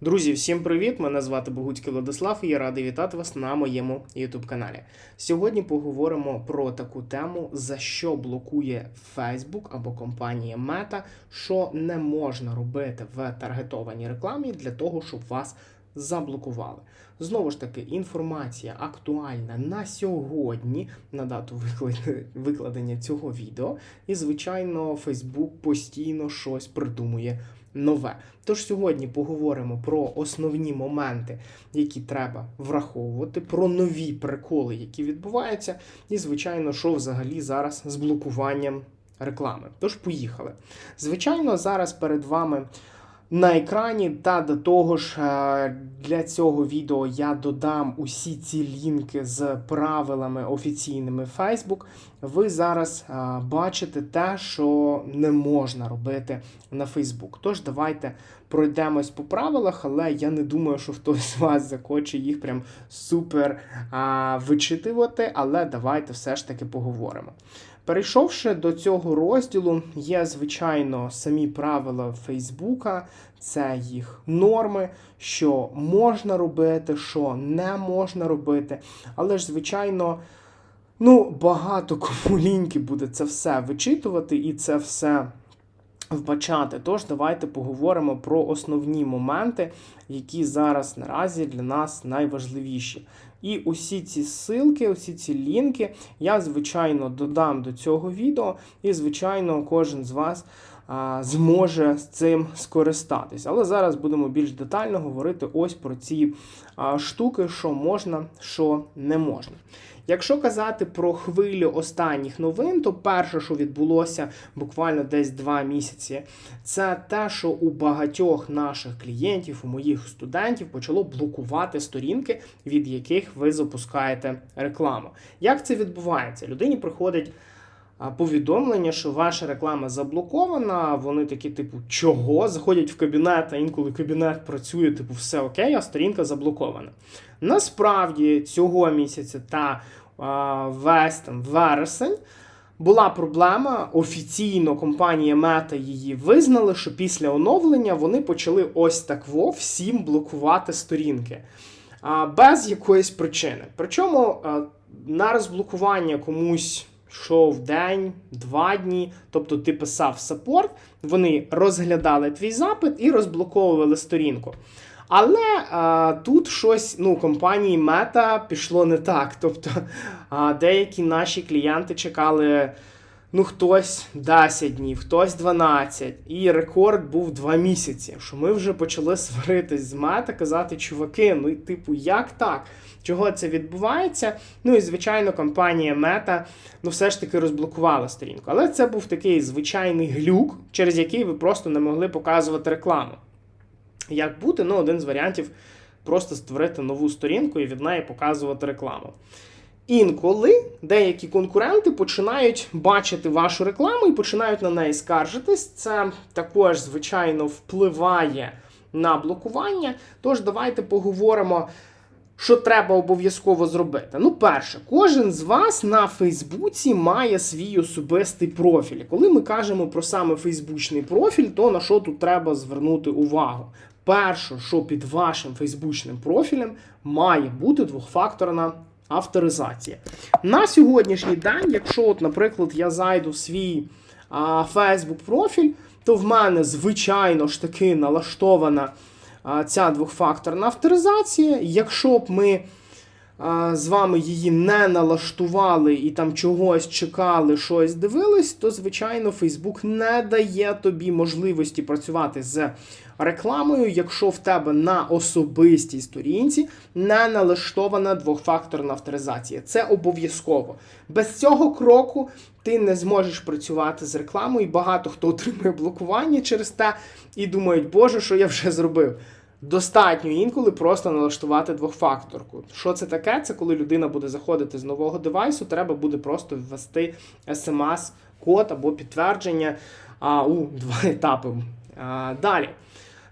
Друзі, всім привіт! Мене звати Богуцький Владислав і я радий вітати вас на моєму YouTube каналі. Сьогодні поговоримо про таку тему, за що блокує Facebook або компанія Meta, що не можна робити в таргетованій рекламі для того, щоб вас заблокували. Знову ж таки, інформація актуальна на сьогодні, на дату викладення цього відео. І, звичайно, Facebook постійно щось придумує нове. Тож сьогодні поговоримо про основні моменти, які треба враховувати, про нові приколи, які відбуваються, і, звичайно, що взагалі зараз з блокуванням реклами. Тож поїхали. Звичайно, зараз перед вами. На екрані та до того ж е, для цього відео я додам усі ці лінки з правилами офіційними Facebook. Ви зараз е, бачите те, що не можна робити на Facebook. Тож давайте пройдемось по правилах, але я не думаю, що хтось з вас захоче їх прям супер а, вичитувати. Але давайте все ж таки поговоримо. Перейшовши до цього розділу, є, звичайно, самі правила Фейсбука, це їх норми, що можна робити, що не можна робити. Але ж, звичайно, ну, багато кому ліньки буде це все вичитувати і це все вбачати. Тож давайте поговоримо про основні моменти, які зараз наразі для нас найважливіші. І усі ці ссылки, усі ці лінки я, звичайно, додам до цього відео, і, звичайно, кожен з вас зможе з цим скористатись. Але зараз будемо більш детально говорити ось про ці штуки, що можна, що не можна. Якщо казати про хвилю останніх новин, то перше, що відбулося буквально десь два місяці, це те, що у багатьох наших клієнтів, у моїх студентів почало блокувати сторінки, від яких ви запускаєте рекламу. Як це відбувається? Людині приходить повідомлення, що ваша реклама заблокована. Вони такі, типу, чого? Заходять в кабінет, а інколи кабінет працює, типу, все окей, а сторінка заблокована. Насправді цього місяця та а, весь там вересень. Була проблема. Офіційно компанія Meta її визнали, що після оновлення вони почали ось так во всім блокувати сторінки а, без якоїсь причини. Причому на розблокування комусь йшов день, два дні, тобто ти писав саппорт, вони розглядали твій запит і розблоковували сторінку. Але а, тут щось ну, компанії Мета пішло не так. Тобто а, деякі наші клієнти чекали. Ну, хтось 10 днів, хтось 12. І рекорд був 2 місяці. Що ми вже почали сваритись з мета, казати, чуваки, ну, типу, як так? Чого це відбувається? Ну і звичайно, компанія Мета ну все ж таки розблокувала сторінку. Але це був такий звичайний глюк, через який ви просто не могли показувати рекламу. Як бути? Ну, один з варіантів просто створити нову сторінку і від неї показувати рекламу. Інколи деякі конкуренти починають бачити вашу рекламу і починають на неї скаржитись. Це також, звичайно, впливає на блокування. Тож давайте поговоримо, що треба обов'язково зробити. Ну, перше, кожен з вас на Фейсбуці має свій особистий профіль. Коли ми кажемо про саме фейсбучний профіль, то на що тут треба звернути увагу? Перше, що під вашим фейсбучним профілем має бути двохфакторна авторизація. На сьогоднішній день, якщо, от, наприклад, я зайду в свій а, Facebook профіль, то в мене, звичайно ж таки, налаштована а, ця двохфакторна авторизація. Якщо б ми з вами її не налаштували і там чогось чекали, щось дивились, то, звичайно, Facebook не дає тобі можливості працювати з рекламою, якщо в тебе на особистій сторінці не налаштована двохфакторна авторизація. Це обов'язково. Без цього кроку ти не зможеш працювати з рекламою. і Багато хто отримує блокування через те і думають, боже, що я вже зробив. Достатньо інколи просто налаштувати двохфакторку. Що це таке? Це коли людина буде заходити з нового девайсу, треба буде просто ввести смс-код або підтвердження а, у два етапи. А, далі.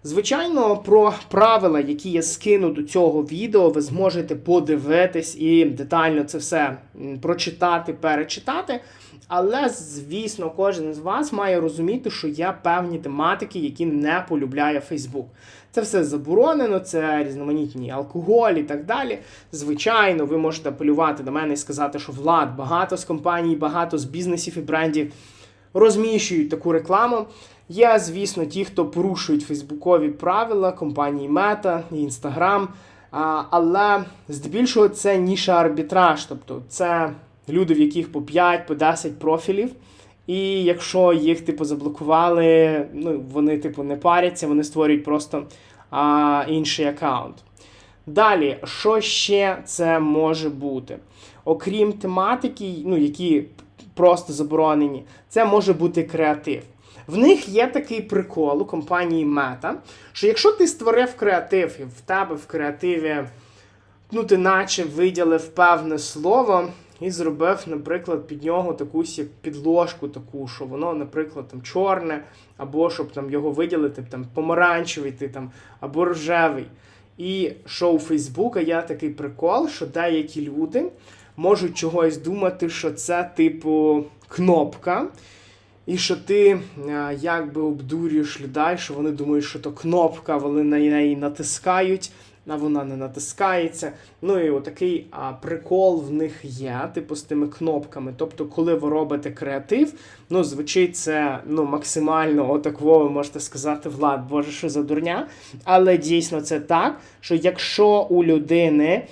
Звичайно, про правила, які я скину до цього відео, ви зможете подивитись і детально це все прочитати, перечитати. Але, звісно, кожен з вас має розуміти, що є певні тематики, які не полюбляє Facebook. Це все заборонено, це різноманітні алкоголь і так далі. Звичайно, ви можете апелювати до мене і сказати, що влад багато з компаній, багато з бізнесів і брендів розміщують таку рекламу. Є, звісно, ті, хто порушують фейсбукові правила компанії Meta і. А, але здебільшого це ніша арбітраж, тобто це люди, в яких по 5, по 10 профілів. І якщо їх типу заблокували, ну вони типу не паряться, вони створюють просто а, інший аккаунт. Далі, що ще це може бути? Окрім тематики, ну які просто заборонені, це може бути креатив. В них є такий прикол у компанії Meta, що якщо ти створив креатив і в тебе в креативі, ну ти наче виділив певне слово і зробив, наприклад, під нього такусь як підложку, таку, що воно, наприклад, там чорне, або щоб там його виділити, там помаранчевий ти там, або рожевий. І що у Фейсбука є такий прикол, що деякі люди можуть чогось думати, що це типу кнопка. І що ти якби обдурюєш людей, що вони думають, що то кнопка, вони на неї натискають, а вона не натискається. Ну і отакий а, прикол в них є, типу з тими кнопками. Тобто, коли ви робите креатив, ну звучить це ну, максимально отакво, ви можете сказати, Влад, боже, що за дурня. Але дійсно це так, що якщо у людини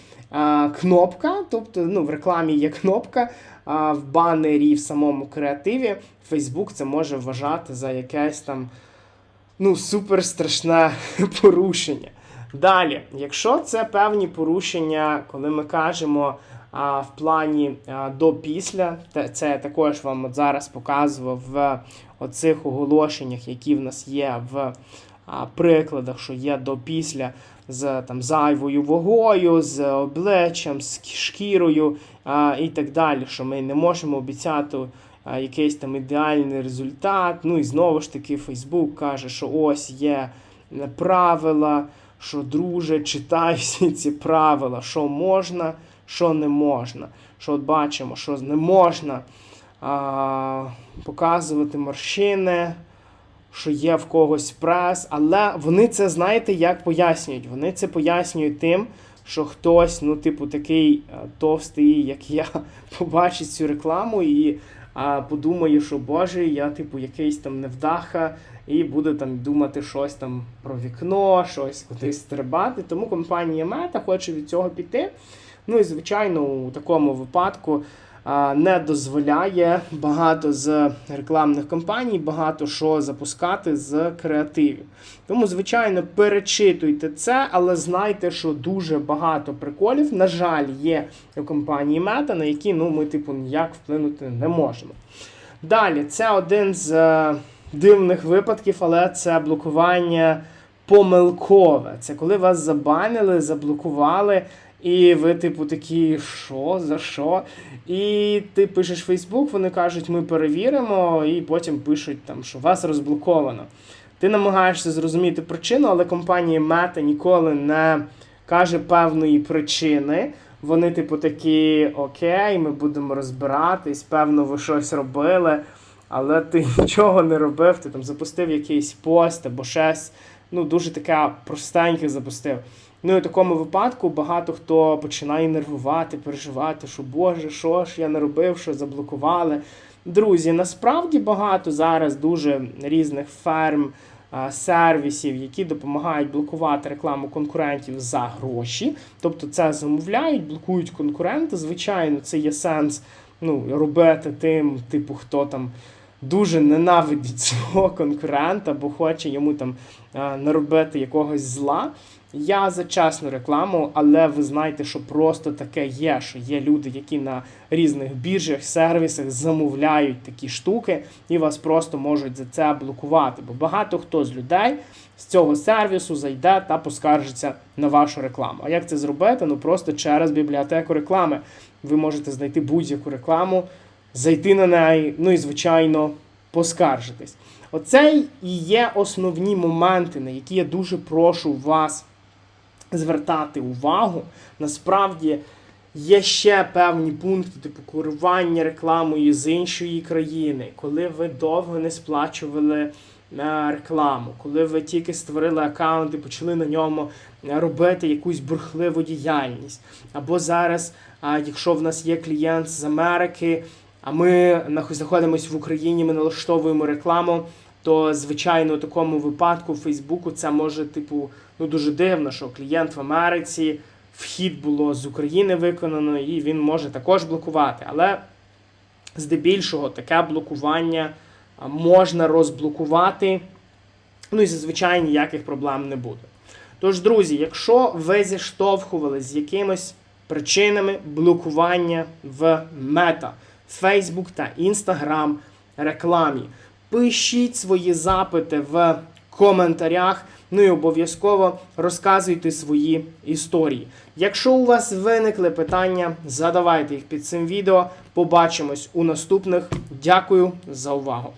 кнопка, тобто ну, в рекламі є кнопка. А в банері в самому креативі Facebook це може вважати за якесь там ну, супер страшне порушення. Далі, якщо це певні порушення, коли ми кажемо а, в плані до-після, це я також вам от зараз показував в оцих оголошеннях, які в нас є в а, прикладах, що є до-після з там зайвою вагою, з обличчям, з шкірою а, і так далі, що ми не можемо обіцяти якийсь там ідеальний результат. Ну і знову ж таки, Фейсбук каже, що ось є правила, що друже, читай всі ці правила, що можна, що не можна. Що от бачимо, що не можна а, показувати морщини що є в когось прес, але вони це знаєте, як пояснюють. Вони це пояснюють тим, що хтось, ну, типу, такий е, товстий, як я, побачить цю рекламу і а, подумає, що Боже, я, типу, якийсь там невдаха, і буде там думати щось там про вікно, щось кудись стрибати. Тому компанія Мета хоче від цього піти. Ну і звичайно, у такому випадку не дозволяє багато з рекламних кампаній багато що запускати з креативів. Тому, звичайно, перечитуйте це, але знайте, що дуже багато приколів, на жаль, є у компанії Meta, на які ну, ми, типу, ніяк вплинути не можемо. Далі, це один з е, дивних випадків, але це блокування помилкове. Це коли вас забанили, заблокували. І ви, типу, такі, що, за що? І ти пишеш Фейсбук, вони кажуть, ми перевіримо, і потім пишуть, там, що вас розблоковано. Ти намагаєшся зрозуміти причину, але компанія Meta ніколи не каже певної причини. Вони, типу, такі, окей, ми будемо розбиратись, певно, ви щось робили, але ти нічого не робив, ти там запустив якийсь пост або щось. Ну, дуже таке простеньке запустив. Ну і в такому випадку багато хто починає нервувати, переживати, що Боже, що ж я не робив, що заблокували. Друзі, насправді багато зараз дуже різних ферм, сервісів, які допомагають блокувати рекламу конкурентів за гроші. Тобто це замовляють, блокують конкуренти. Звичайно, це є сенс ну, робити тим, типу, хто там. Дуже ненавидить свого конкурента, бо хоче йому там наробити якогось зла. Я за чесну рекламу, але ви знаєте, що просто таке є, що є люди, які на різних біржах, сервісах замовляють такі штуки і вас просто можуть за це блокувати. Бо багато хто з людей з цього сервісу зайде та поскаржиться на вашу рекламу. А як це зробити? Ну просто через бібліотеку реклами. Ви можете знайти будь-яку рекламу, зайти на неї, ну і, звичайно, поскаржитись. Оце і є основні моменти, на які я дуже прошу вас звертати увагу. Насправді є ще певні пункти, типу керування рекламою з іншої країни, коли ви довго не сплачували е, рекламу, коли ви тільки створили аккаунт і почали на ньому е, робити якусь бурхливу діяльність. Або зараз, якщо в нас є клієнт з Америки, а ми нах- знаходимося в Україні, ми налаштовуємо рекламу, то звичайно у такому випадку Фейсбуку це може, типу, ну дуже дивно, що клієнт в Америці вхід було з України виконано, і він може також блокувати. Але здебільшого таке блокування можна розблокувати. Ну і зазвичай ніяких проблем не буде. Тож, друзі, якщо ви зіштовхувалися з якимись причинами блокування в Мета, Facebook та Instagram рекламі, пишіть свої запити в коментарях. Ну і обов'язково розказуйте свої історії. Якщо у вас виникли питання, задавайте їх під цим відео. Побачимось у наступних. Дякую за увагу.